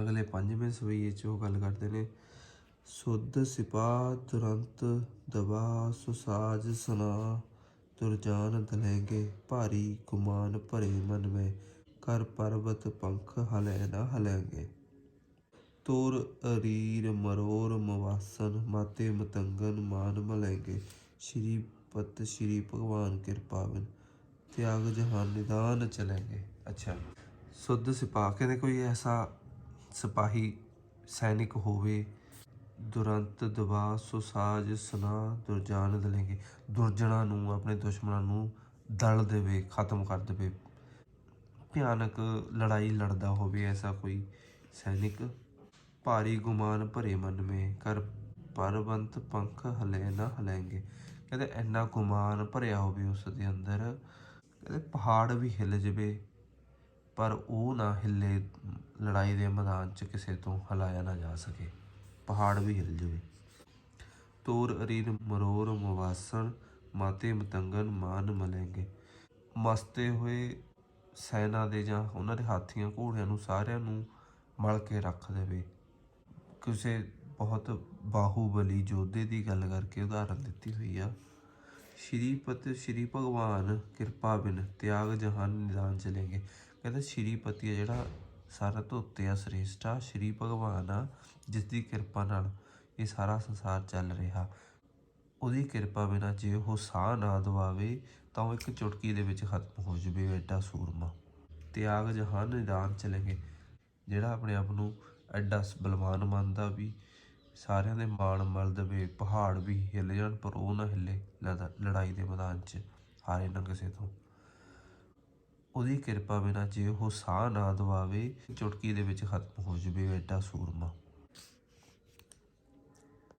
ਅਗਲੇ ਪੰਜਵੇਂ ਸਵਈਏ 'ਚ ਉਹ ਗੱਲ ਕਰਦੇ ਨੇ, ਸੁੱਧ ਸਿਪਾ ਤੁਰੰਤ ਦਬਾ ਸੁਸਾਜ ਸਨਾ ਦੁਰਜਾਨ ਦਲੇਂਗੇ ਭਾਰੀ ਗੁਮਾਨ ਭਰੇ ਮਨ में ਕਰ ਪਰਬਤ ਪੰਖ ਹਲੇ ਨਾ ਹਲੇਂਗੇ। ਤੋਰ ਅਰੀਰ ਮਰੋਰ ਮਵਾਸਨ, ਮਾਤੇ ਮਤੰਗਨ ਮਾਨ ਮਲੇਂਗੇ। ਸ਼੍ਰੀ ਪਤ, ਸ਼੍ਰੀ ਭਗਵਾਨ ਕਿਰਪਾਵਨ ਤਿਆਗ ਜਹਾਨ ਨਿਦਾਨ ਚਲੇਂਗੇ। ਅੱਛਾ। ਸੁੱਧ ਸਿਪਾਹ ਕਹਿੰਦੇ ਕੋਈ ਐਸਾ ਸਿਪਾਹੀ ਸੈਨਿਕ ਹੋਵੇ, ਦੁਰੰਤ ਦਬਾ ਸੁਸਾਜ ਸਨਾ ਦੁਰਜਾਨ ਦਲੇਂਗੇ। ਦੁਰਜਣਾ ਨੂੰ, ਆਪਣੇ ਦੁਸ਼ਮਣਾਂ ਨੂੰ ਦਲ ਦੇਵੇ, ਖਤਮ ਕਰ ਦੇਵੇ। ਭਿਆਨਕ ਲੜਾਈ ਲੜਦਾ ਹੋਵੇ ਐਸਾ ਕੋਈ ਸੈਨਿਕ। ਭਾਰੀ ਗੁਮਾਨ ਭਰੇ ਮਨ ਮੇ, ਕਰ ਪਰਵੰਤ ਪੰਖ ਹਲੇ ਨਾ ਹਲੇਂਗੇ। ਕਹਿੰਦੇ, ਇੰਨਾ ਗੁਮਾਨ ਭਰਿਆ ਹੋਵੇ ਉਸ ਦੇ ਅੰਦਰ, ਕਹਿੰਦੇ, ਪਹਾੜ ਵੀ ਹਿੱਲ ਜਵੇ। ਪਰ ਉਹ ਨਾ ਹਿੱਲੇ ਲੜਾਈ ਦੇ ਮੈਦਾਨ 'ਚ ਕਿਸੇ ਤੋਂ ਹਲਾਇਆ ਨਾ ਜਾ ਸਕੇ। ਪਹਾੜ ਵੀ ਹਿੱਲ ਜਵੇ। ਤੋਰ ਅਰੀਨ ਮਰੋਰ ਮਵਾਸਣ, ਮਾਤੇ ਮਤੰਗਨ ਮਾਨ ਮਲੇਂਗੇ। ਮਸਤੇ ਹੋਏ ਸੈਨਾ ਦੇ ਜਾਂ ਉਹਨਾਂ ਦੇ ਹਾਥੀਆਂ ਘੋੜਿਆਂ ਨੂੰ ਸਾਰਿਆਂ ਨੂੰ ਮਲ ਕੇ ਰੱਖ ਦੇਵੇ। ਕਿਸੇ ਬਹੁਤ ਬਾਹੂਬਲੀ ਯੋਧੇ ਦੀ ਗੱਲ ਕਰਕੇ ਉਦਾਹਰਨ ਦਿੱਤੀ ਹੋਈ ਆ। ਸ਼੍ਰੀਪਤ, ਸ਼੍ਰੀ ਭਗਵਾਨ ਕਿਰਪਾ ਬਿਨ ਤਿਆਗ ਜਹਾਨ ਨਿਦਾਨ ਚਲੇਗੇ ਕਹਿੰਦਾ ਸ਼੍ਰੀਪਤੀ ਆ ਜਿਹੜਾ ਸਾਰਾ ਤੋਂ ਉੱਤੇ ਆ, ਸ੍ਰੇਸ਼ਟ ਆ, ਸ਼੍ਰੀ ਭਗਵਾਨ ਆ ਜਿਸ ਦੀ ਕਿਰਪਾ ਨਾਲ ਇਹ ਸਾਰਾ ਸੰਸਾਰ ਚੱਲ ਰਿਹਾ। ਉਹਦੀ ਕਿਰਪਾ ਬਿਨਾ ਜੇ ਉਹ ਸਾਹ ਨਾ ਦਵਾਵੇ, ਤਾਂ ਉਹ ਇੱਕ ਚੁਟਕੀ ਦੇ ਵਿੱਚ ਖਤਮ ਹੋ ਜਵੇ, ਐਡਾ ਸੂਰਮਾ। ਤਿਆਗ ਜਹਾਨ ਨਿਦਾਨ ਚਲੇਗੇ। ਜਿਹੜਾ ਆਪਣੇ ਆਪ ਨੂੰ ਐਡਾ ਬਲਵਾਨ ਮੰਨਦਾ ਵੀ ਸਾਰਿਆਂ ਦੇ ਮਾਣ ਮਲ ਦੇਵੇ ਪਹਾੜ ਵੀ ਹਿੱਲ ਜਾਣ, ਪਰ ਉਹ ਨਾ ਹਿੱਲੇ ਲੜ- ਲੜਾਈ ਦੇ ਮੈਦਾਨ 'ਚ, ਹਾਰੇ ਨਾ ਕਿਸੇ ਤੋਂ। ਉਹਦੀ ਕਿਰਪਾ ਬਿਨਾ ਜੇ ਉਹ ਸਾਹ ਨਾ ਦਵਾਵੇ, ਚੁਟਕੀ ਦੇ ਵਿੱਚ ਖਤਮ ਹੋ ਜਾਵੇ ਐਡਾ ਸੂਰਮਾ।